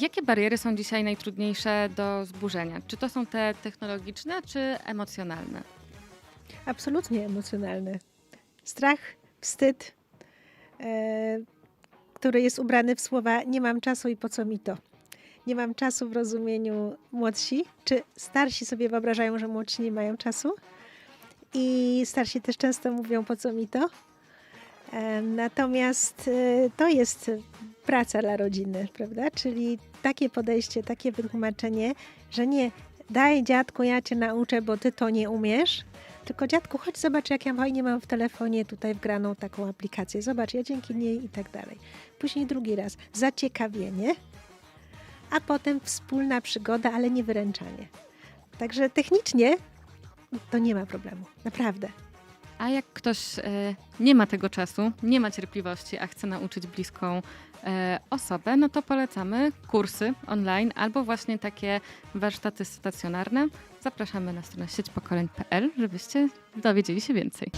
Jakie bariery są dzisiaj najtrudniejsze do zburzenia? Czy to są te technologiczne, czy emocjonalne? Absolutnie emocjonalny. Strach, wstyd, e, który jest ubrany w słowa nie mam czasu i po co mi to. Nie mam czasu w rozumieniu młodsi, czy starsi sobie wyobrażają, że młodsi nie mają czasu. I starsi też często mówią po co mi to. E, natomiast e, to jest praca dla rodziny, prawda? Czyli takie podejście, takie wytłumaczenie, że nie daj dziadku, ja cię nauczę, bo ty to nie umiesz, tylko dziadku, chodź zobacz, jak ja fajnie mam w telefonie tutaj wgraną taką aplikację. Zobacz, ja dzięki niej i tak dalej. Później drugi raz zaciekawienie, a potem wspólna przygoda, ale nie wyręczanie. Także technicznie to nie ma problemu. Naprawdę. A jak ktoś e, nie ma tego czasu, nie ma cierpliwości, a chce nauczyć bliską e, osobę, no to polecamy kursy online albo właśnie takie warsztaty stacjonarne. Zapraszamy na stronę sieć pokoleń.pl, żebyście dowiedzieli się więcej.